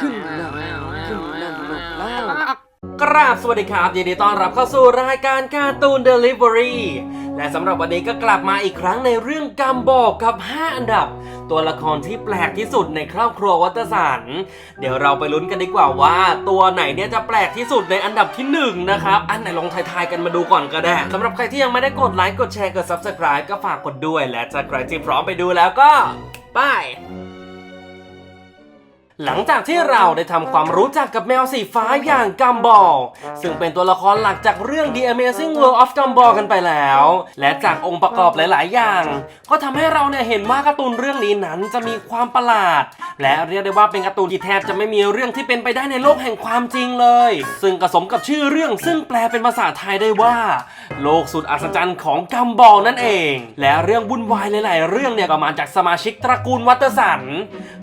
ขึ้นแล้วขึ้นแล้วแล้ว กราบสวัสดีครับยินดีต้อนรับเข้าสู่รายการการ์ตูนเดลิเวอรี่และสำหรับวันนี้ก็กลับมาอีกครั้งในเรื่องกำบอกกับ 5 อันดับ ตัวละครที่แปลกที่สุดในครอบครัววัตสันเดี๋ยวเราไปลุ้นกันดีกว่าว่า ตัวไหนเนี่ยจะแปลกที่สุดในอันดับที่หนึ่งนะครับอันไหนลองทายๆกันมาดูก่อนก็ได้สำหรับใครที่ยังไม่ได้กดไลค์กดแชร์กด subscribe ก็ฝากกดด้วย และจะใครที่พร้อมไปดูแล้วก็ไป หลังจากที่เราได้ทำความรู้จักกับแมวสีฟ้าอย่างกัมบอลซึ่งเป็นตัวละครหลักจากเรื่อง The Amazing World of Gumball กันไปแล้ว และจากองค์ประกอบหลาย ๆ อย่าง ก็ทำให้เราเนี่ยเห็นว่าการ์ตูนเรื่องนี้นั้นจะมีความประหลาด และเรียกได้ว่าเป็นการ์ตูนที่แทบจะไม่มีเรื่องที่เป็นไปได้ในโลกแห่งความจริงเลย ซึ่งกระสมกับชื่อเรื่องซึ่งแปลเป็นภาษาไทยได้ว่า โลกสุดอัศจรรย์ของกัมบอลนั่นเอง และเรื่องวุ่นวายหลาย ๆ เรื่องเนี่ยก็มาจากสมาชิกตระกูลวัตสัน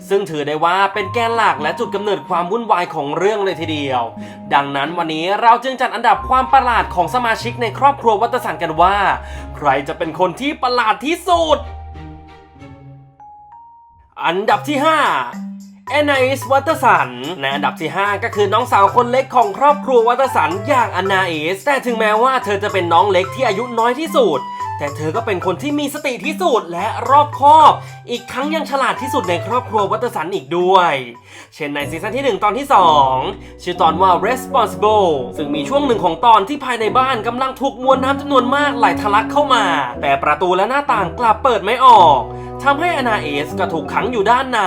ซึ่งถือได้ว่าเป็นแกนหลักและจุดกำเนิดความวุ่นวายของเรื่องเลยทีเดียว ดังนั้นวันนี้เราจึงจัดอันดับความประหลาดของสมาชิกในครอบครัววัตสันกันว่า ใครจะเป็นคนที่ประหลาดที่สุด อันดับที่ 5 แอนนาอิสวัตสันในอันดับที่ 5 ก็คือน้องสาวคนเล็กของครอบครัววัตสันอย่างอนนาอิสแต่ถึงแม้ว่าเธอจะเป็นน้องเล็กที่อายุน้อยที่สุด แต่เธอก็เป็นคนที่มีสติที่สุดและรอบคอบ อีกครั้งยังฉลาดที่สุดในครอบครัววัตสันอีกด้วย เช่นในซีซั่นที่ 1 ตอนที่ 2 ชื่อตอนว่า responsible ซึ่งมีช่วงหนึ่งของตอนที่ภายในบ้านกำลังถูกมวลน้ำจำนวนมากไหลทะลักเข้ามา แต่ประตูและหน้าต่างกลับเปิดไม่ออกทำให้อนาเอสก็ถูกขังอยู่ด้านใน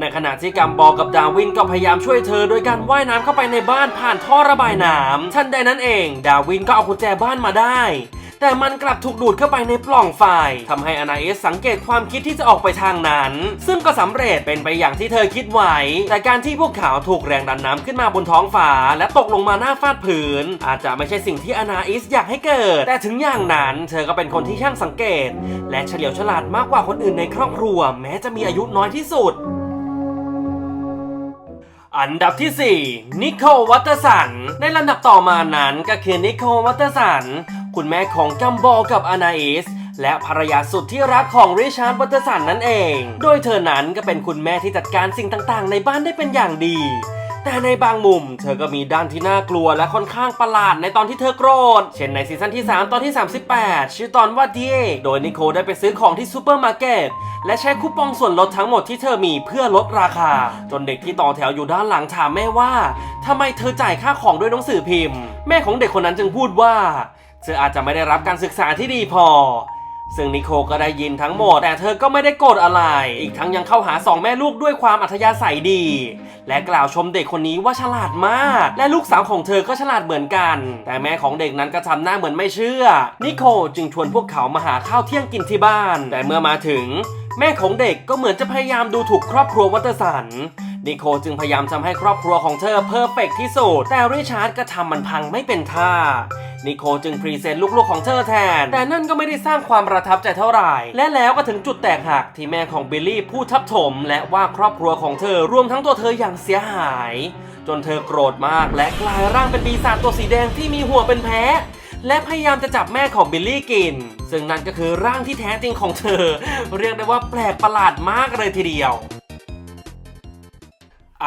ในขณะที่กัมบอลกับดาวินก็พยายามช่วยเธอ โดยการว่ายน้ำเข้าไปในบ้านผ่านท่อระบายน้ำทันใดนั้นเอง ดาวินก็เอากุญแจบ้านมาได้ แต่มันกลับถูกดูดเข้าไปในปล่องไฟทำให้อนาเอสสังเกตความคิดที่จะออกไปทางนั้น ซึ่งก็สำเร็จเป็นไปอย่างที่เธอคิดไว้ แต่การที่พวกเขาถูกแรงดันน้ำขึ้นมาบนท้องฟ้าและตกลงมาหน้าฟาดพื้น อาจจะไม่ใช่สิ่งที่อนาอิสอยากให้เกิด แต่ถึงอย่างนั้นเธอก็เป็นคนที่ช่างสังเกต และเฉลียวฉลาดมากกว่าคนอื่นในครอบครัว แม้จะมีอายุน้อยที่สุด อันดับที่ 4 นิโคลวัตสัน ในลำดับต่อมานั้นก็คือนิโคลวัตสัน คุณแม่ของกัมบอลกับอานาอิสและภรรยาสุดที่รักของริชาร์ดวัตสันนั่นเอง โดยเธอนั้นก็เป็นคุณแม่ที่จัดการสิ่งต่างๆ ในบ้านได้เป็นอย่างดี แต่ในบางมุม เธอก็มีด้านที่น่ากลัวและค่อนข้างประหลาดในตอนที่เธอโกรธ เช่นในซีซั่นที่ 3 ตอนที่ 38 ชื่อตอนว่าเดียโดยนิโคลได้ไปซื้อของที่ซูเปอร์มาร์เก็ตและใช้คูปองส่วนลดทั้งหมดที่เธอมีเพื่อลดราคา จนเด็กที่ต่อแถวอยู่ด้านหลังถามแม่ว่าทำไมเธอจ่ายค่าของด้วยหนังสือพิมพ์ แม่ของเด็กคนนั้นจึงพูดว่า เธออาจจะไม่ได้รับการศึกษาที่ดีพอ ซึ่งนิโคลก็ได้ยินทั้งหมด แต่เธอก็ไม่ได้โกรธอะไร อีกทั้งยังเข้าหาสองแม่ลูกด้วยความอัธยาศัยดี และกล่าวชมเด็กคนนี้ว่าฉลาดมาก และลูกสาวของเธอก็ฉลาดเหมือนกัน แต่แม่ของเด็กนั้นก็ทำหน้าเหมือนไม่เชื่อ นิโคลจึงชวนพวกเขามาหาข้าวเที่ยงกินที่บ้าน แต่เมื่อมาถึง แม่ของเด็กก็เหมือนจะพยายามดูถูกครอบครัววัตสันนิโคลจึงพยายามทำให้ครอบครัวของเธอเพอร์เฟกที่สุด แต่ริชาร์ดก็ทำมันพังไม่เป็นท่า นิโคลจึงพรีเซนต์ลูกๆของเธอแทน แต่นั่นก็ไม่ได้สร้างความประทับใจเท่าไหร่ และแล้วก็ถึงจุดแตกหักที่แม่ของบิลลี่พูดทับถม และว่าครอบครัวของเธอรวมทั้งตัวเธออย่างเสียหาย จนเธอโกรธมากและกลายร่างเป็นปีศาจตัวสีแดงที่มีหัวเป็นแพะและพยายามจะจับแม่ของบิลลี่กิน ซึ่งนั่นก็คือร่างที่แท้จริงของเธอ เรียกได้ว่าแปลกประหลาดมากเลยทีเดียว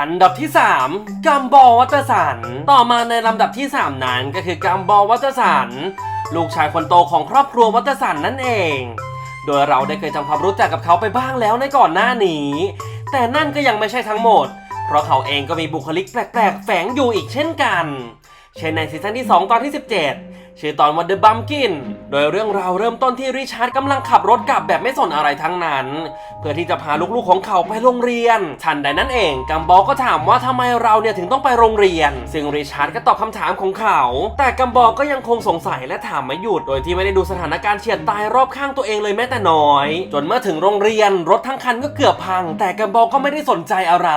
อันดับที่ 3 กัมบอลวัตสัน ต่อมาในลำดับที่ 3 นั้นก็คือกัมบอลวัตสัน ลูกชายคนโตของครอบครัววัตสันนั่นเอง โดยเราได้เคยทำความรู้จักกับเขาไปบ้างแล้วในก่อนหน้านี้ แต่นั่นก็ยังไม่ใช่ทั้งหมด เพราะเขาเองก็มีบุคลิกแปลกๆ แฝงอยู่อีกเช่นกัน เช่นในซีซั่นที่ 2 ตอนที่ 17 ชื่อตอนว่า The Bumpkin โดยเรื่องราวเริ่มต้นที่ริชาร์ดกำลังขับรถกลับแบบไม่สนอะไรทั้งนั้น เพื่อที่จะพาลูกๆของเขาไปโรงเรียน ทันใดนั้นเองกัมบอลก็ถามว่าทำไมเราเนี่ยถึงต้องไปโรงเรียน ซึ่งริชาร์ดก็ตอบคำถามของเขา แต่กัมบอลก็ยังคงสงสัยและถามไม่หยุด โดยที่ไม่ได้ดูสถานการณ์เฉียดตายรอบข้างตัวเองเลยแม้แต่น้อย จนเมื่อถึงโรงเรียนรถทั้งคันก็เกือบพัง แต่กัมบอลก็ไม่ได้สนใจอะไร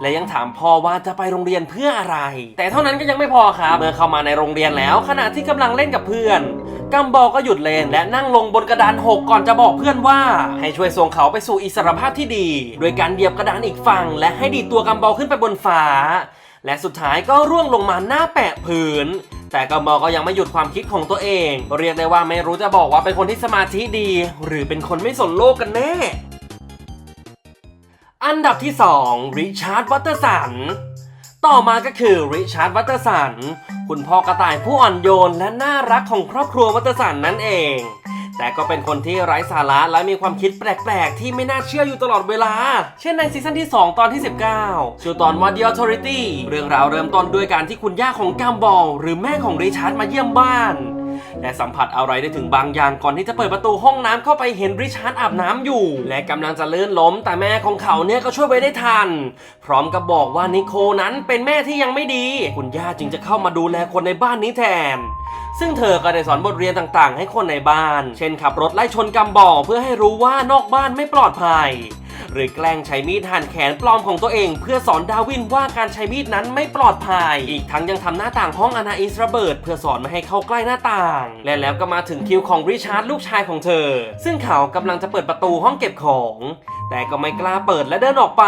และยังถามพ่อว่าจะไปโรงเรียนเพื่ออะไร แต่เท่านั้นก็ยังไม่พอครับเมื่อเข้ามาในโรงเรียนแล้วขณะที่กำลังเล่นกับเพื่อนกัมบอลก็หยุดเล่นและนั่งลงบนกระดานหกก่อนจะบอกเพื่อนว่า ให้ช่วยส่งเขาไปสู่อิสรภาพที่ดี โดยการเหยียบกระดานอีกฝั่งและให้ดีตัวกัมบอลขึ้นไปบนฟ้า และสุดท้ายก็ร่วงลงมาหน้าแปะพื้นแต่กัมบอลก็ยังไม่หยุดความคิดของตัวเอง เรียกได้ว่าไม่รู้จะบอกว่าเป็นคนที่สมาธิดี หรือเป็นคนไม่สนโลกกันแน่ อันดับที่ 2 ริชาร์ด วัตเตอร์สัน ต่อมาก็คือริชาร์ด วัตเตอร์สัน คุณพ่อกระต่ายผู้อ่อนโยนและน่ารักของครอบครัววัตสันนั่นเอง แต่ก็เป็นคนที่ไร้สาระและมีความคิดแปลกๆ ที่ไม่น่าเชื่ออยู่ตลอดเวลา เช่นในซีซั่นที่ 2 ตอนที่ 19 ชื่อตอนว่า The Authority เรื่องราวเริ่มต้นด้วยการที่คุณย่าของกัมบอลหรือแม่ของริชาร์ดมาเยี่ยมบ้าน และสัมผัสอะไรได้ถึงบางอย่างก่อนที่จะเปิดประตูห้องน้ำเข้าไปเห็นริชาร์ดอาบน้ำอยู่ และกำลังจะเลื่อนล้ม แต่แม่ของเขาเนี่ยก็ช่วยไว้ได้ทัน พร้อมกับบอกว่านิโคนั้นเป็นแม่ที่ยังไม่ดี คุณย่าจึงจะเข้ามาดูแลคนในบ้านนี้แทนซึ่งเธอก็ได้สอนบทเรียนต่างๆ ให้คนในบ้าน เช่นขับรถไล่ชนกำบอกเพื่อให้รู้ว่านอกบ้านไม่ปลอดภัย หรือแกล้งใช้มีดหั่นแขนปลอมของตัวเอง เพื่อสอนดาวินว่าการใช้มีดนั้นไม่ปลอดภัย อีกทั้งยังทำหน้าต่างห้องอนาอิสระเบิด เพื่อสอนไม่ให้เข้าใกล้หน้าต่าง และแล้วก็มาถึงคิวของริชาร์ดลูกชายของเธอ ซึ่งเขากำลังจะเปิดประตูห้องเก็บของแต่ก็ไม่กล้าเปิดและเดินออกไป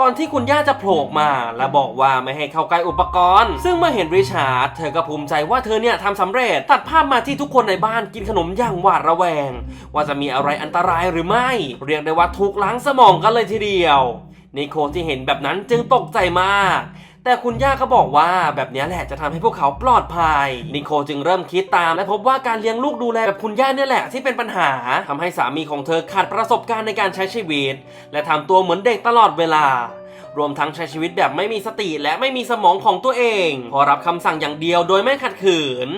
ก่อนที่คุณย่าจะโผล่มา และบอกว่าไม่ให้เข้าใกล้อุปกรณ์ ซึ่งเมื่อเห็นริชาร์ดเธอก็ภูมิใจว่าเธอเนี่ยทำสำเร็จตัดภาพมาที่ทุกคนในบ้านกินขนมอย่างหวาดระแวง ว่าจะมีอะไรอันตรายหรือไม่ เรียกได้ว่าถูกล้างสมองกันเลยทีเดียวนิโคที่เห็นแบบนั้นจึงตกใจมาก แต่คุณย่าก็บอกว่าแบบนี้แหละจะทำให้พวกเขาปลอดภัย นิโคจึงเริ่มคิดตาม และพบว่าการเลี้ยงลูกดูแลแบบคุณย่าเนี่ยแหละที่เป็นปัญหาทำให้สามีของเธอขาดประสบการณ์ในการใช้ชีวิต และทำตัวเหมือนเด็กตลอดเวลา รวมทั้งใช้ชีวิตแบบไม่มีสติและไม่มีสมองของตัวเอง พอรับคำสั่งอย่างเดียวโดยไม่ขัดขืน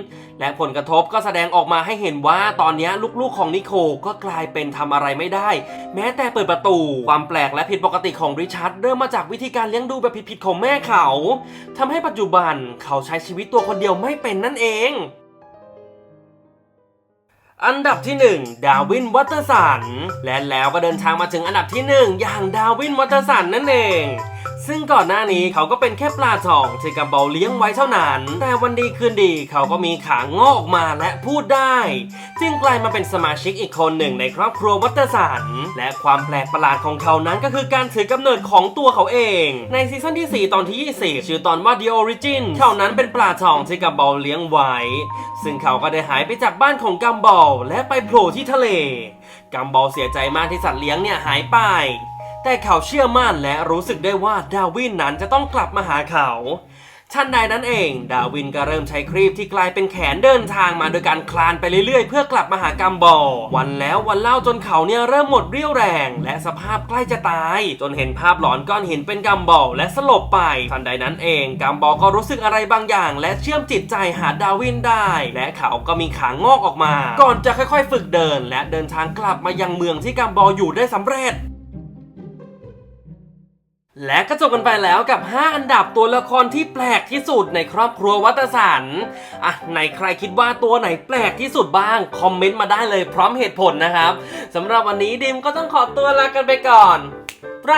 และผลกระทบก็แสดงออกมาให้เห็นว่าตอนนี้ลูกๆของนิโคก็กลายเป็นทำอะไรไม่ได้ แม้แต่เปิดประตู ความแปลกและผิดปกติของริชาร์ดเริ่มมาจากวิธีการเลี้ยงดูแบบผิดๆของแม่เขาทำให้ปัจจุบันเขาใช้ชีวิตตัวคนเดียวไม่เป็นนั่นเอง อันดับที่ 1 ดาวินวัตสัน และแล้วก็เดินทางมาถึงอันดับที่ 1 อย่างดาวินวัตสันนั่นเอง ซึ่งก่อนหน้านี้เขาก็เป็นแค่ปลาทองที่กับบอลเลี้ยงไว้เท่านั้น แต่วันดีคืนดีเขาก็มีขางอกออกมาและพูดได้ จึงกลายมาเป็นสมาชิกอีกคนหนึ่งในครอบครัววัตเตอร์สันและความแปลกประหลาดของเขานั้นก็คือการถือกำเนิดของตัวเขาเอง ในซีซั่นที่ 4 ตอนที่ 20 ชื่อตอนว่า The Origin เขานั้นเป็นปลาทองที่กับบอลเลี้ยงไว้ ซึ่งเขาก็ได้หายไปจากบ้านของกัมบอลและไปโผล่ที่ทะเลกัมบอลเสียใจมากที่สัตว์เลี้ยงเนี่ยหายไป แต่เขาเชื่อมั่นและรู้สึกได้ว่าดาวินนั้นจะต้องกลับมาหาเขาทันใดนั้นเอง ดาวินก็เริ่มใช้ครีบที่กลายเป็นแขนเดินทางมาโดยการคลานไปเรื่อยๆ เพื่อกลับมาหากัมบอลวันแล้ววันเล่าจนเขาเนี่ยเริ่มหมดเรี่ยวแรง และสภาพใกล้จะตาย จนเห็นภาพหลอนก้อนหินเป็นกัมบอลและสลบไปทันใดนั้นเองกัมบอลก็รู้สึกอะไรบางอย่าง และเชื่อมจิตใจหาดาวินได้ และเขาก็มีขางอกออกมา ก่อนจะค่อยๆ ฝึกเดิน และเดินทางกลับมายังเมืองที่กัมบอลอยู่ได้สำเร็จ และก็จบกันไปแล้วกับ 5 อันดับตัวละครที่แปลกที่สุดในครอบครัววัตสันอะไหนใครคิดว่าตัวไหนแปลกที่สุดบ้าง คอมเมนต์มาได้เลยพร้อมเหตุผลนะครับสำหรับวันนี้ดิมก็ต้องขอตัวลากันไปก่อนไป